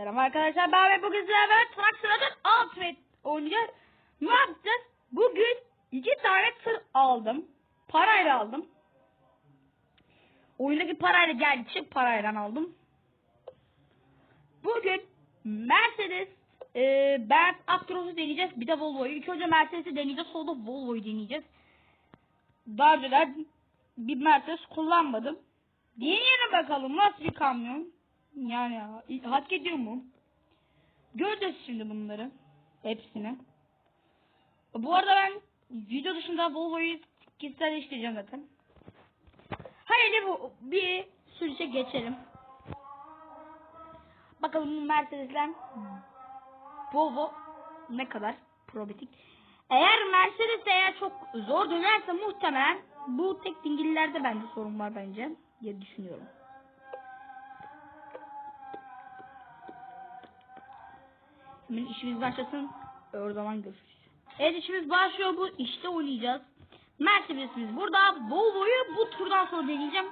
Selam arkadaşlar ben ve bugün sizlerle Simulator Ultimate oynayacağız. Ne yapacağız? Bugün iki tane tır aldım. Parayla aldım. Oyundaki parayla geldiği için parayla aldım. Bugün Mercedes e, Benz Actros'u deneyeceğiz. Bir de Volvo'yu. İlk önce Mercedes'i deneyeceğiz. Sonra Volvo'yu deneyeceğiz. Daha önceden bir Mercedes kullanmadım. Deneyelim bakalım nasıl bir kamyon. Yani ya, hak ediyor mu? Göreceğiz şimdi bunları. Hepsini. Bu arada ben video dışında Volvo'yu kişiselleştireceğim zaten. Haydi bu bir sürüşe geçelim. Bakalım Mercedes'den Volvo ne kadar probitik. Eğer Mercedes eğer çok zor dönerse muhtemelen bu tek dingillerde bence sorun var bence diye düşünüyorum. Hemen işimiz başlasın. O zaman görüşürüz. Evet işimiz başlıyor. Bu işte oynayacağız. Mercedes'imiz burada. Volvo'yu bu turdan sonra deneyeceğim.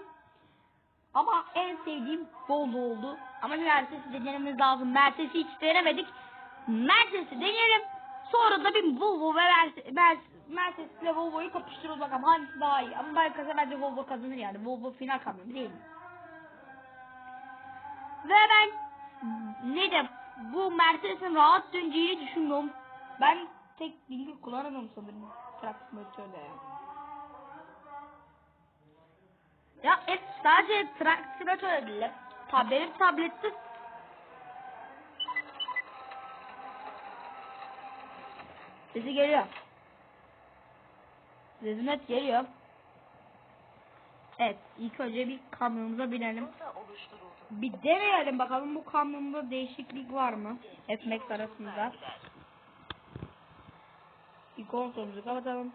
Ama en sevdiğim Volvo oldu. Ama Mercedes'i denememiz lazım. Mercedes'i hiç denemedik. Mercedes'i deneyelim. Sonra da bir Volvo ve Mercedes ile Volvo'yu kapıştırırız bakalım hangisi daha iyi. Ama ben kasa bence Volvo kazanır yani. Volvo final kamyonu değil mi? Ve ben ne de bu Mercedes'in rahat döneceğini düşünmüyorum. Ben tek bilgi kullanamıyorum sanırım. Traktörde ya. Hep sadece traktörde değil. Tab benim tablette Sesi geliyor. Net geliyor. Evet, ilk önce bir kamyonumuza binelim. Bir deneyelim bakalım bu kamyonda değişiklik var mı? Ekmek arasında. Bir konsolumuzu kapatalım.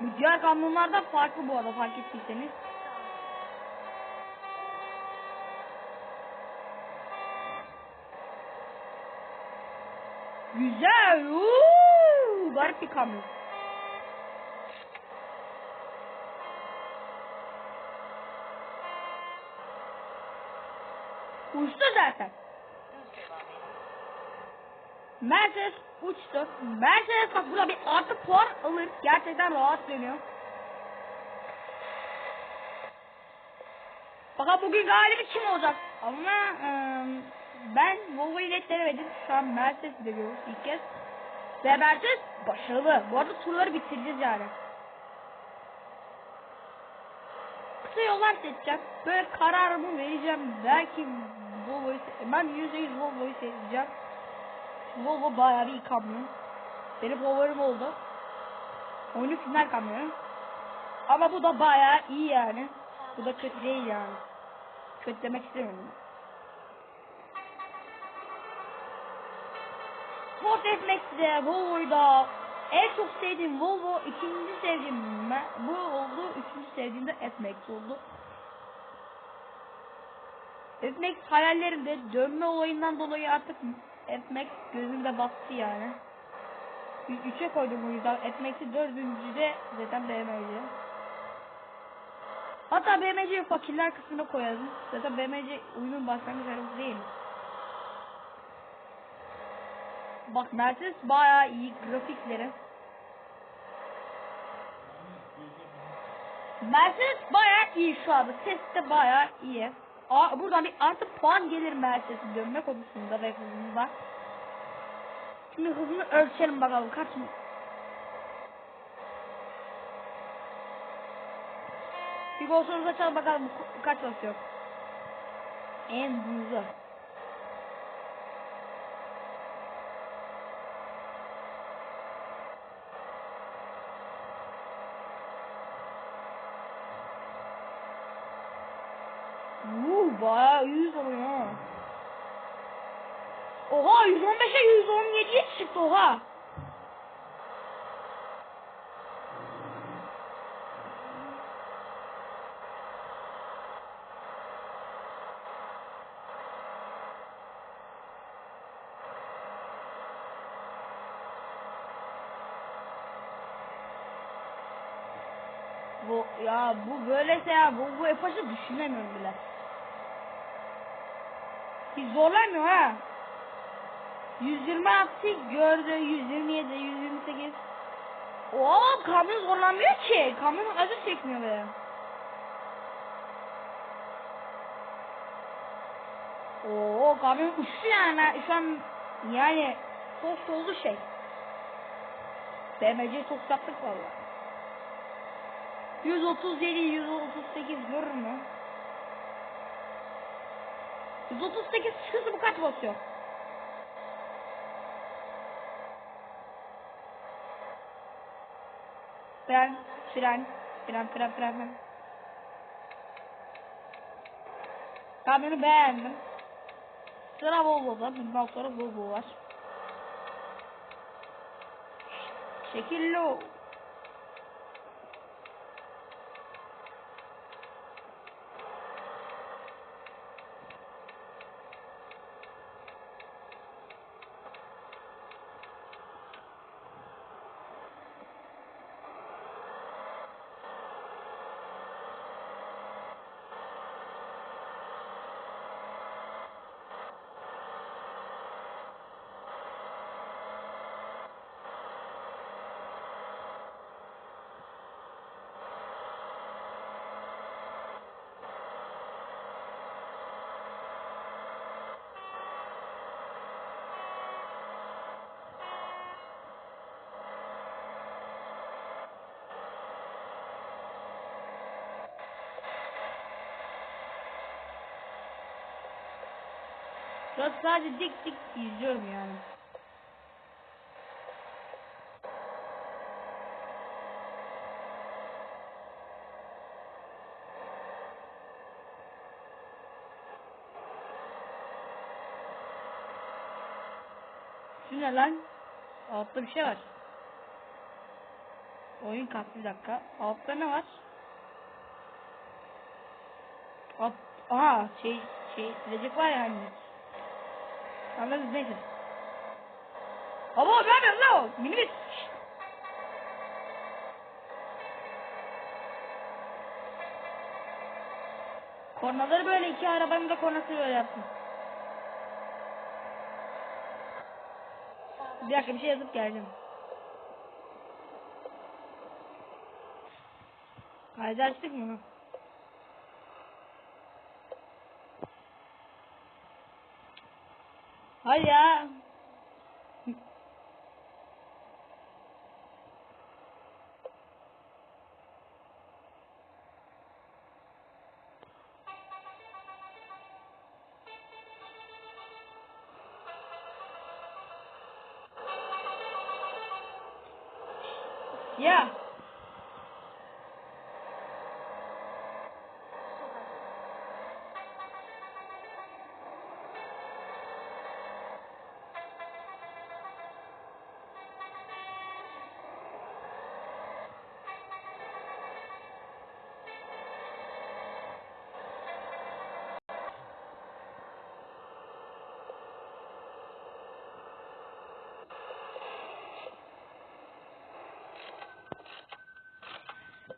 Bu diğer kamyonlardan farklı bu arada fark ettiyseniz. Güzel. Uuu, garip bir kamyon. Uçtu zaten. Mercedes uçtu. Mercedes bak burada bir artı puan alır. Gerçekten rahat dönüyor. Bakalım bugün galibi kim olacak? Ama ıı, ben Volvo'yu net denemedim. Şu an Mercedes'i deniyoruz ilk kez. Ve Mercedes başarılı. Bu arada turları bitireceğiz yani. Kısa yollar seçeceğim. Böyle kararımı vereceğim. Belki Volvo'yu ben %100 Volvo'yu seçeceğim. Volvo bayağı bir iyi kamyon. Benim favorim oldu. Oyunun final kamyonu. Ama bu da bayağı iyi yani. Bu da kötü değil yani. Kötü demek istemiyorum. Sport F-Max'de Volvo'yu da en çok sevdiğim Volvo, ikinci sevdiğim bu oldu, üçüncü sevdiğim de F-Max oldu. F-Max hayallerimde dönme olayından dolayı artık F-Max gözümde bastı yani. Ü- Üçe koydum o yüzden F-Max'i dördüncüde zaten BMC. Hatta BMC'yi fakirler kısmına koyalım. Zaten BMC oyunun başlangıç arası değil? Bak Mercedes bayağı iyi grafikleri. Mercedes bayağı iyi şu anda. Ses de bayağı iyi. Aa, buradan bir artı puan gelir Mercedes'in dönme konusunda ve hızında. Şimdi hızını ölçelim bakalım kaç mı? Bir golsonumuzu açalım bakalım bu kaç basıyor. En hızlı. Uuu bayağı 100 oluyor ha. Oha 115'e 117'ye çıktı oha. Bu ya bu böylese ya bu bu F-Paş'ı düşünemiyorum bile. Zorlamıyor ha. 126 gördü 127 128 Oo kamyon zorlanmıyor ki. Kamyon acı çekmiyor be. Oo kamyon uçtu yani. Şu an yani çok soldu şey. BMC çok yaptık valla. 137 138 görür mü? 138 hızı bu kaç basıyor? Fren, fren, fren, fren, fren, fren. Kamyonu beğendim. Sıra Volvo'da. Bundan sonra Volvo var. Şekilli Ben sadece dik dik izliyorum yani. Şu ne lan? Altta bir şey var. Oyun kalktı bir dakika. Altta ne var? Alt, aha şey şey silecek var ya hani. Anladınız neyse. Baba ne yapıyorsun lan o? Şşt. Kornaları böyle iki arabanın da kornası böyle yaptım. Bir dakika bir şey yazıp geleceğim. Kaydı açtık mı? Hayır ya. Ya.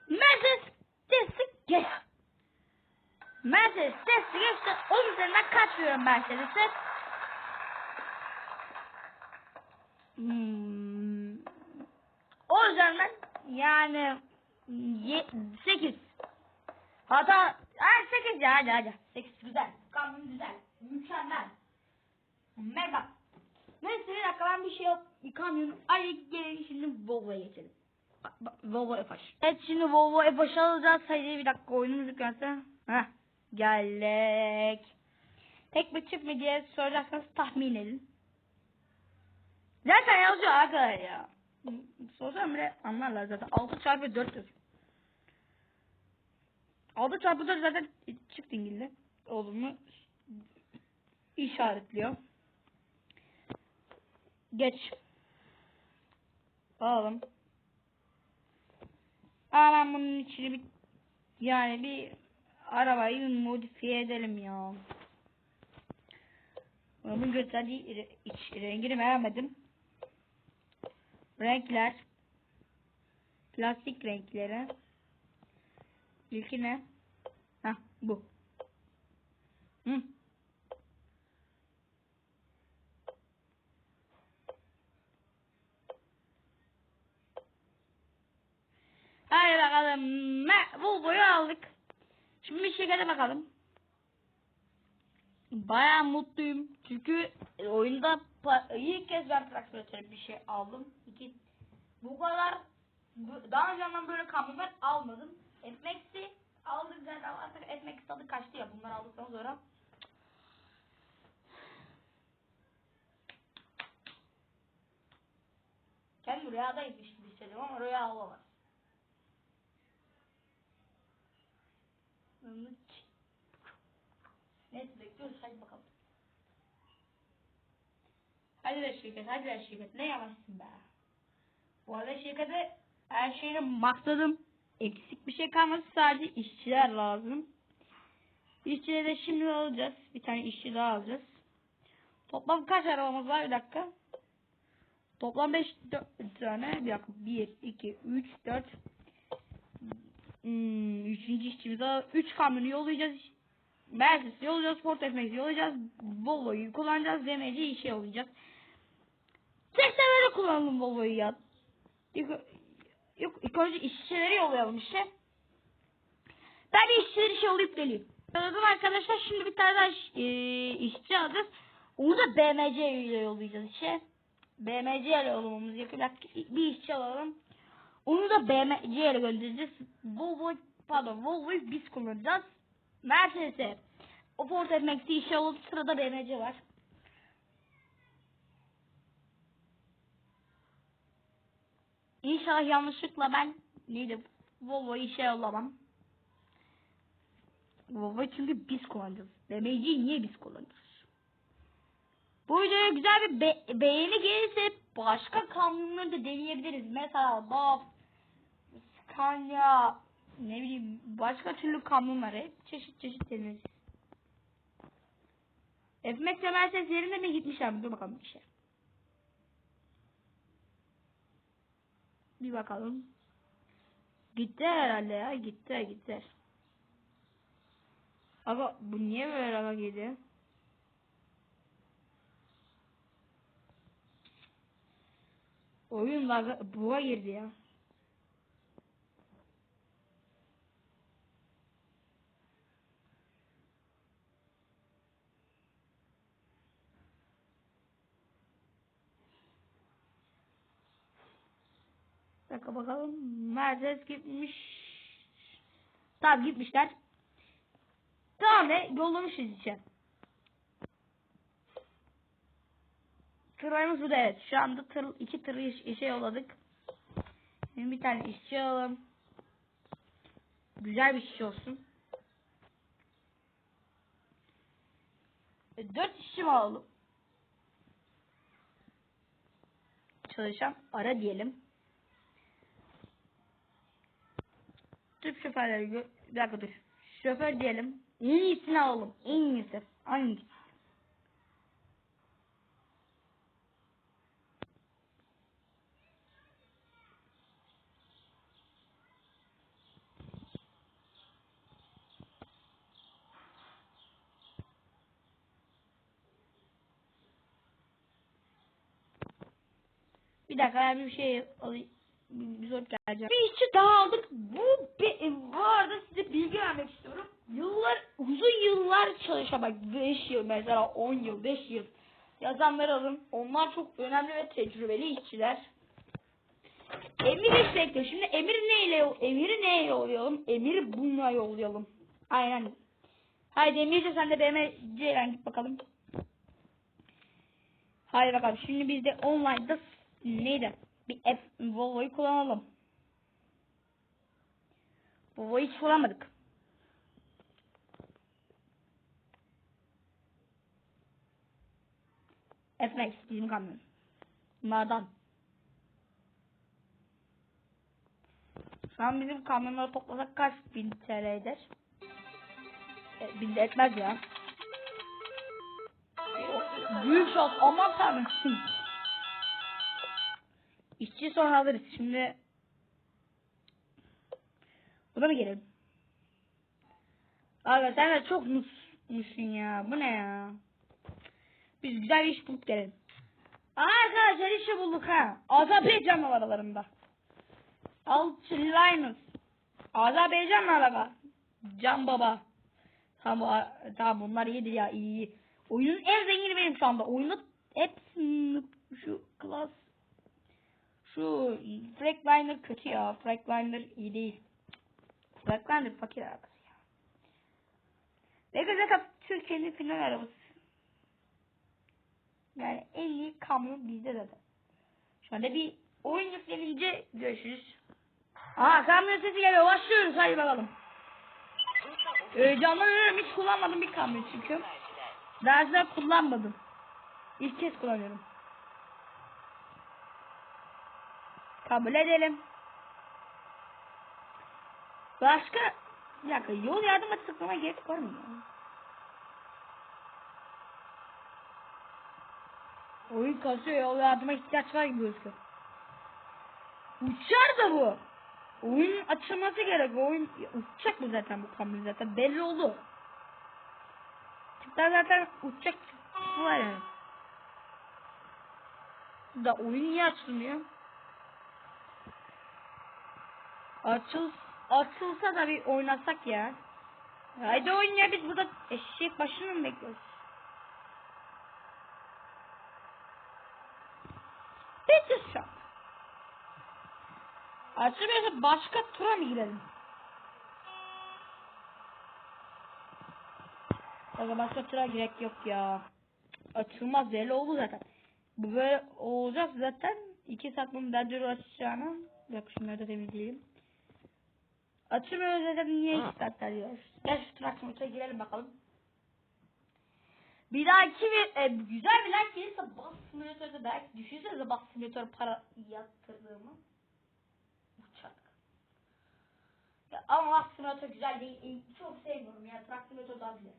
Mercedes geç. Mercedes testi geçti. Onun üzerinden kaç veriyorum Mercedes'e? Hmm. O üzerinden yani 8. Hatta ay 8 ya hadi hadi. 8 güzel. Kamyon güzel. Mükemmel. Mega. Neyse bir dakika ben bir şey yok. Kamyon. Ay gelin şimdi Volvo'ya geçelim. Ba- ba- Volvo F Evet şimdi Volvo F alacağız. Haydi bir dakika oyunumuz gelse. Heh. Geldik. Tek mi çift mi diye soracaksanız tahmin edin. Zaten yazıyor arkadaşlar ya. Sorsam bile anlarlar zaten. 6 çarpı 4 yazıyor. 6 çarpı 4 zaten çift dingilli. Olduğunu işaretliyor. Geç. Alalım. Ama ben bunun içini bir yani bir arabayı modifiye edelim ya. Bunun gösterdiği iç rengini beğenmedim. Renkler. Plastik renkleri. İlki ne? Heh bu. Hı. Hadi bakalım. Me- Volvo'yu aldık. Şimdi bir şirkete bakalım. Baya mutluyum. Çünkü oyunda pa- ilk kez ben traktör bir şey aldım. İki, bu kadar bu- daha önceden böyle kamyon almadım. Etmex'i aldık zaten artık Etmex tadı kaçtı ya bunları aldıktan sonra. Kendi rüyadaymış gibi hissediyorum ama rüya olamaz. Neyse bekliyoruz hadi bakalım. Hadi be şirket, hadi be şirket. Ne yavaşsın be. Bu arada şirkete her şeyini makladım. Eksik bir şey kalmadı. Sadece işçiler lazım. İşçileri de şimdi alacağız. Bir tane işçi daha alacağız. Toplam kaç arabamız var? Bir dakika. Toplam 5 tane. Bir dakika. 1, 2, 3, 4. Hmm, üçüncü işçimize 3 kamyonu yollayacağız. Mercedes yollayacağız. Ford F-Max yollayacağız. Volvo'yu kullanacağız. DMC işe yollayacağız. Tek seferde kullanalım Volvo'yu ya. Yok, yok ilk önce işçileri yollayalım işte. Ben de işçileri işe yollayıp geleyim. Anladım arkadaşlar şimdi bir tane daha iş- e, işçi alacağız. Onu da BMC ile yollayacağız işe. BMC ile yollamamız dakika, Bir işçi alalım. Onu da BMC ile göndereceğiz. Volvo, pardon Volvo'yu biz kullanacağız. Mercedes'e o Ford F-Max'i işe alıp sırada BMC var. İnşallah yanlışlıkla ben neydi Volvo'yu işe yollamam. Volvo'yu çünkü biz kullanacağız. BMC'yi niye biz kullanıyoruz? Bu videoya güzel bir be- beğeni gelirse başka kamyonları da deneyebiliriz. Mesela DAF, Scania, ne bileyim başka türlü kamyonları çeşit çeşit deneriz. F-Max ve Mercedes yerine mi gitmişler mi? Dur bakalım bir şey. Bir bakalım. Gitti herhalde ya. Gitti gitti. Aga bu niye böyle aga gidiyor? Oyun laga, buğa girdi ya. Dakika bakalım. Mercedes gitmiş. Tamam gitmişler. Tamam be yollamışız içe. Tırlarımız burada evet. Şu anda tır, iki tırı iş, işe yolladık. Şimdi bir tane işçi alalım. Güzel bir işçi olsun. E, dört işçi mi alalım? Çalışan ara diyelim. Tüp şoförleri bir dakika dur. Şoför diyelim. En iyisini alalım. En iyisi. Hangisi? Bir dakika ben bir şey alayım. Soru geleceğim. Bir işçi daha aldık. Bu, be- bu arada size bilgi vermek istiyorum. Yıllar, uzun yıllar çalışamak. 5 yıl mesela 10 yıl, 5 yıl yazanları alın. Onlar çok önemli ve tecrübeli işçiler. Emir iş bekliyor. Şimdi Emir neyle Emir'i neye yollayalım? Emir'i bununla yollayalım. Aynen. Haydi Emir'ce sen de BMC'den git bakalım. Haydi bakalım. Şimdi biz de online'da neydi? Bir app Volvo'yu kullanalım. Volvo'yu hiç kullanmadık. F-Max bizim kamyon. Bunlardan. Şu an bizim kamyonları toplasak kaç bin TL eder? E, bin de etmez ya. Büyük şans aman tanrım. İşçi sonra alırız. Şimdi buna mı gelelim? Abi sen de çok mutsuzsun ya. Bu ne ya? Biz güzel iş bulup gelelim. Arkadaşlar işi bulduk ha. Azerbaycan aralarında. Altliners. Azerbaycan araba. Can baba. Tamam, tamam bunlar iyidir ya iyi. Oyunun en zengini benim şu anda. Oyunda hepsini şu klas şu Freightliner kötü ya. Freightliner iyi değil. Freightliner fakir arabası ya. Ve zaten Türkiye'nin final arabası. Yani en iyi kamyon bizde zaten. Anda bir oyun yüklenince görüşürüz. Aa kamyon sesi geliyor. Başlıyoruz. Hadi bakalım. Heyecanlanıyorum. Hiç kullanmadım bir kamyon çünkü. Önce kullanmadım. İlk kez kullanıyorum. Kabul edelim. Başka bir dakika yol yardıma tıklama gerek var mı? Oyun kasıyor yol yardıma ihtiyaç var gibi gözüküyor. Uçar da bu. Oyun açılması gerek. Oyun uçacak bu zaten bu kamyon zaten belli oldu. Tipler zaten uçacak var yani. Da oyun niye açılmıyor? Açıl açılsa da bir oynasak ya. Haydi oyun ya biz burada eşek başını mı bekliyoruz? Şu an. Açılmıyorsa başka tura mı girelim? Da başka tura gerek yok ya. Açılmaz belli oldu zaten. Bu böyle olacak zaten. İki saat bunu bence açacağına. Yok şunları da temizleyeyim. Açılmıyor zaten niye iki saatler diyor. Gel şu trak motora girelim bakalım. Bir dahaki bir, e, güzel bir like gelirse bas simülatörde belki düşünsenize bas simülatör para yatırdığımı. Uçak. Ya, ama bas simülatör güzel değil. E, Çok sevmiyorum ya. Trak simülatör daha güzel.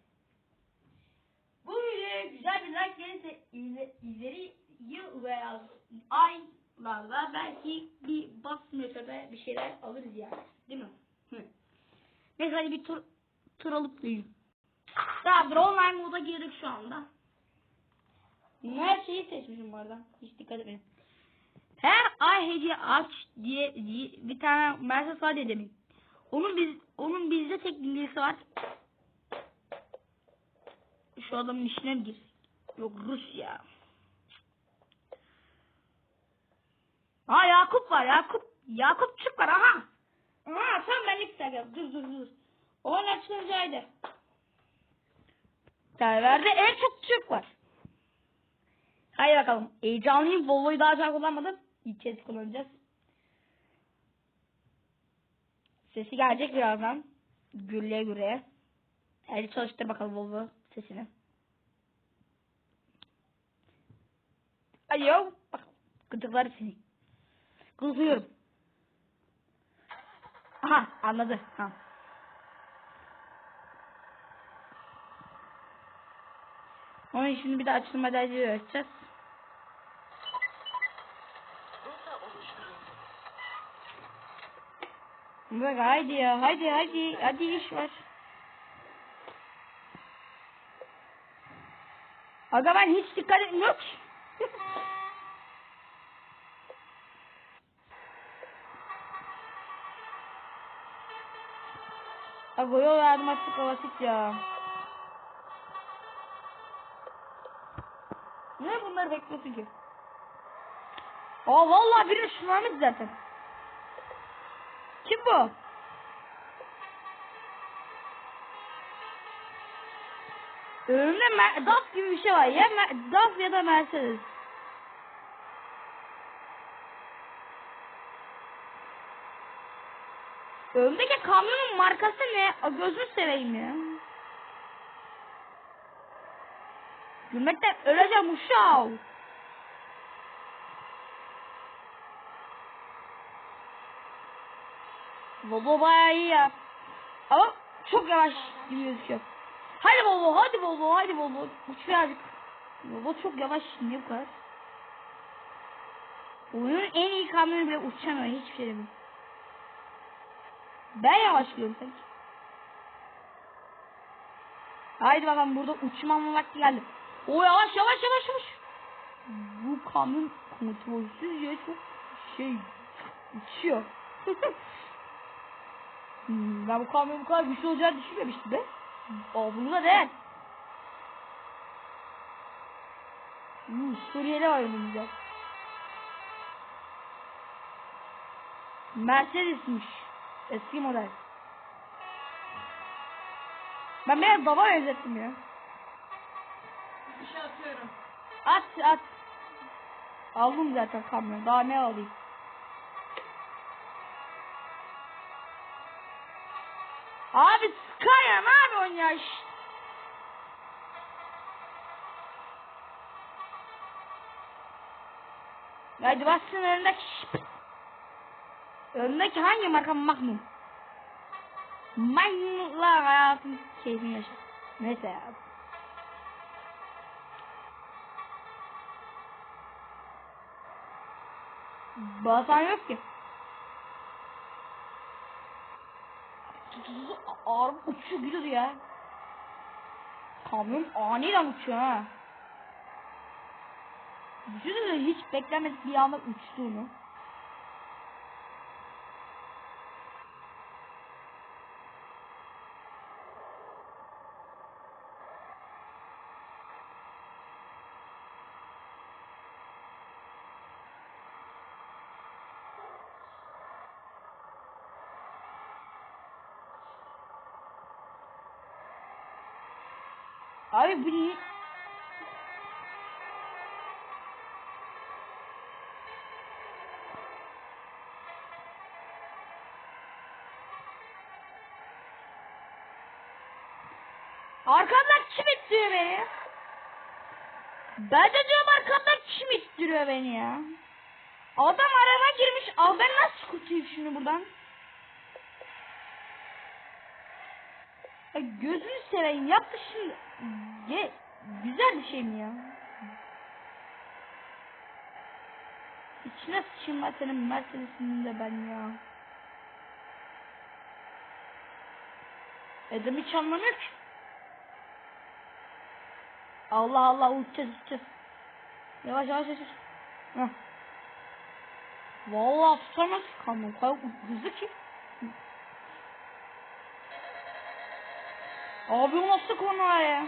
Bu videoya güzel bir like gelirse ileri, ileri yıl veya aylarda belki bir bas simülatörde bir şeyler alırız yani. Değil mi? Hı. Hadi bir tur, tur alıp gelin. Tamamdır online moda girdik şu anda. Her şeyi seçmişim bu arada. Hiç dikkat etmeyin. Her ay hediye aç diye, diye bir tane mesaj var dedim. Onun biz onun bizde tek bilgisi var. Şu adamın işine mi girsek? Yok Rusya. Ha Yakup var Yakup. Yakupçuk var aha. Aha tam benlik gel. Dur dur dur. O ne açılacağıydı. Serverde en çok Türk var. Haydi bakalım. Heyecanlıyım. Volvo'yu daha çok kullanmadım. İlk kez kullanacağız. Sesi gelecek birazdan. Gülle güre. Hadi çalıştır bakalım Volvo sesini. Alo. Bak gıdıklar seni. Gıdıklıyorum. Aha anladı. Ha. Onun şimdi bir de açılma derdi açacağız. Bak haydi ya haydi haydi hadi iş var. Aga ben hiç dikkat etmiyorum ki. Aga yol yardım attık basit ya. Ne bunları bekliyorsun ki? Aa vallahi biri şunlarmış zaten. Kim bu? Önümde Mer- DAF gibi bir şey var. Ya Mer- DAF ya da Mercedes. Önümdeki kamyonun markası ne? Aa, Gözünü seveyim ya. Gülmekten öleceğim uşağım. Volvo bayağı iyi ya. Ama çok yavaş gibi gözüküyor. Hadi Volvo, hadi Volvo, hadi Volvo. Uç birazcık. Volvo çok yavaş. Niye bu kadar? Oyunun en iyi kamyonu bile uçamıyor. Hiçbir şey demiyor. Ben yavaş gidiyorum sanki. Haydi bakalım burada uçmam vakti geldi. O yavaş yavaş yavaş yavaş. Bu kamyon kontrolsüzce çok şey uçuyor. Hmm, ben bu kamyon bu kadar güçlü olacağını düşünmemiştim be. Da değer. Hmm, Suriyeli var önümüzde. Mercedes'miş. Eski model. Ben biraz baba benzettim ya. Bir şey atıyorum. At at. Aldım zaten kamyon. Daha ne alayım? Abi Sky'a ne yapıyorsun ya? Şşt. Hadi bassın önündeki. Şşt. Önündeki hangi marka Magnum? Magnum'la hayatın keyfini yaşa. Neyse ya. Basan yok ki. Ağır uçuyor gidiyor ya. Kamyon aniden uçuyor ha. Düşünsene hiç beklemedik bir anda uçtuğunu. Abi bu ni- Arkamdan kim ittiriyor beni? Ben de diyorum arkamdan kim ittiriyor beni ya? Adam araba girmiş. Al ben nasıl kurtayım şimdi buradan? Gözünü seveyim yaptı şimdi. Ge güzel bir şey mi ya? İçine sıçayım ben senin Mercedes'ini de ben ya. Edem hiç anlamıyor ki. Allah Allah uçacağız uçacağız. Yavaş yavaş yavaş. Heh. Vallahi tutamaz kamyon. O kadar hızlı ki. Abi o nasıl konu ya?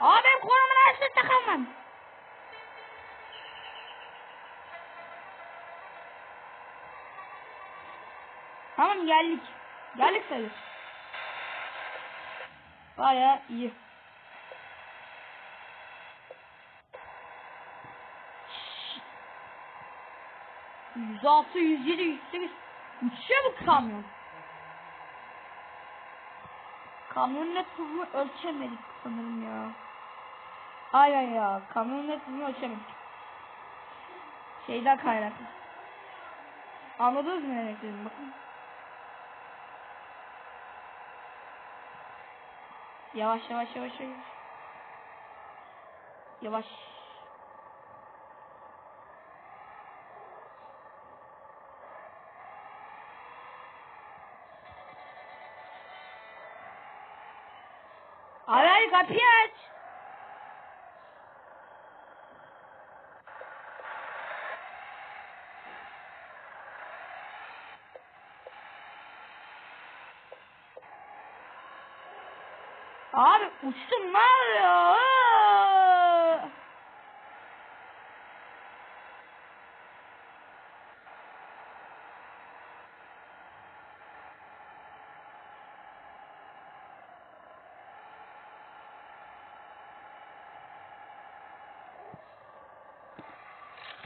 Abi benim arasında takamam. Tamam geldik. Geldik sayılır. Baya iyi. Yüz altı, yüz yedi, yüz sekiz. Uçuyor bu kamyon. Kamyonun net hızını ölçemedik sanırım ya. Aynen ya. Kamyonun net hızını ölçemedik. Şeyden kaynaklı. Anladınız mı ne demek istediğimi? Bakın. Yavaş yavaş yavaş yavaş. Yavaş. Hadi kapıyı aç. Abi uçtum oluyor?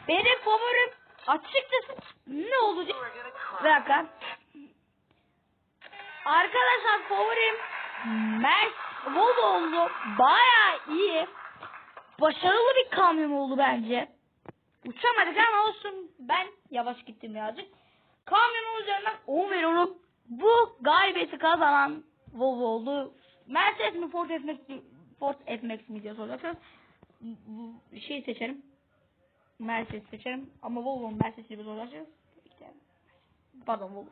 Benim favorim açıkçası ne diye. Bir dakika. Arkadaşlar favorim Mert Volvo oldu. Baya iyi. Başarılı bir kamyon oldu bence. Uçamadık ama olsun. Ben yavaş gittim birazcık. Kamyonun üzerinden 10 veriyorum. Bu galibiyeti kazanan Volvo oldu. Mercedes mi Ford F-Max mi, Ford F-Max mi diye soracaksınız. Bu- Şey seçerim. Mercedes seçerim. Ama Volvo Mercedes'i biz uğraşacağız. İşte, Pardon Volvo.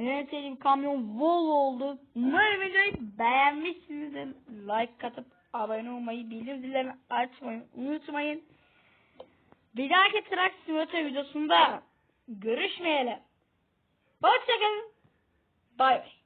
En sevdiğim kamyon Volvo oldu. Umarım videoyu beğenmişsinizdir. Like atıp abone olmayı, bildirim zillerini açmayı unutmayın. Bir dahaki Truck Simulator videosunda görüşmeyelim. Hoşçakalın. Bay bay.